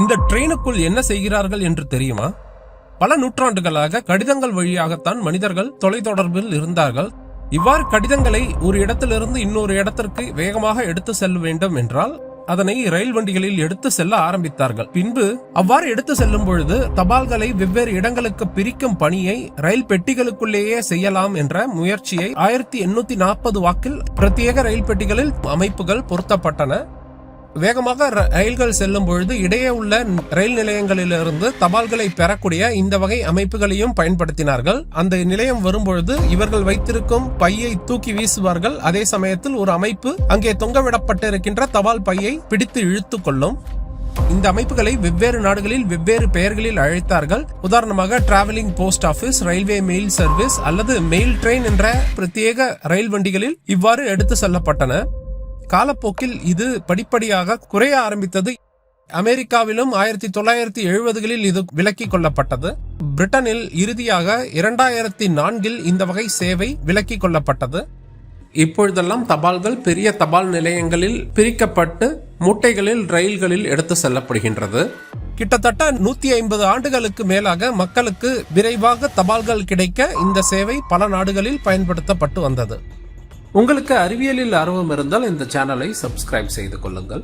இந்த ட்ரெயினுக்குள் என்ன செய்கிறார்கள் என்று தெரியுமா? பல நூற்றாண்டுகளாக கடிதங்கள் வழியாகத்தான் மனிதர்கள் தொலைத்தொடர்பில் இருந்தார்கள். இவ்வாறு கடிதங்களை ஒரு இடத்திலிருந்து இன்னொரு இடத்திற்கு வேகமாக எடுத்து செல்ல வேண்டும் என்றால் அதனை ரயில் வண்டிகளில் எடுத்து செல்ல ஆரம்பித்தார்கள். பின்பு அவ்வாறு எடுத்து செல்லும் பொழுது தபால்களை வெவ்வேறு இடங்களுக்கு பிரிக்கும் பணியை ரயில் பெட்டிகளுக்குள்ளேயே செய்யலாம் என்ற முயற்சியை ஆயிரத்தி எண்ணூத்தி நாற்பது வாக்கில் பிரத்யேக ரயில் பெட்டிகளில் அமைப்புகள் பொருத்தப்பட்டன. வேகமாக ர- ரயில்கள் செல்லும் பொழுது இடையே உள்ள ரயில் நிலையங்களிலிருந்து தபால்களை பெறக்கூடிய இந்த வகை அமைப்புகளையும் பயன்படுத்தினார்கள். அந்த நிலையம் வரும்பொழுது இவர்கள் வைத்திருக்கும் பையை தூக்கி வீசுவார்கள். அதே சமயத்தில் ஒரு அமைப்பு அங்கே தொங்கவிடப்பட்டிருக்கின்ற தபால் பையை பிடித்து இழுத்து கொள்ளும். இந்த அமைப்புகளை வெவ்வேறு நாடுகளில் வெவ்வேறு பெயர்களில் அழைத்தார்கள். உதாரணமாக travelling post office railway mail service அல்லது மெயில் ட்ரெயின் என்ற பிரத்யேக ரயில் வண்டிகளில் இவ்வாறு எடுத்து செல்லப்பட்டன. காலப்போக்கில் இது படிப்படியாக குறைய ஆரம்பித்தது. அமெரிக்காவிலும் ஆயிரத்தி தொள்ளாயிரத்தி எழுபதுகளில் இது விலக்கிக் கொள்ளப்பட்டது. பிரிட்டனில் இறுதியாக இரண்டாயிரத்தி நான்கில் இந்த வகை சேவை விலக்கிக் கொள்ளப்பட்டது. இப்பொழுதெல்லாம் தபால்கள் பெரிய தபால் நிலையங்களில் பிரிக்கப்பட்டு மூட்டைகளில் ரயில்களில் எடுத்து செல்லப்படுகின்றது. கிட்டத்தட்ட நூத்தி ஐம்பது ஆண்டுகளுக்கு மேலாக மக்களுக்கு விரைவாக தபால்கள் கிடைக்க இந்த சேவை பல நாடுகளில் பயன்படுத்தப்பட்டு வந்தது. உங்களுக்கு அறிவியலில் ஆர்வம் இருந்தால் இந்த சேனலை சப்ஸ்கிரைப் செய்து கொள்ளுங்கள்.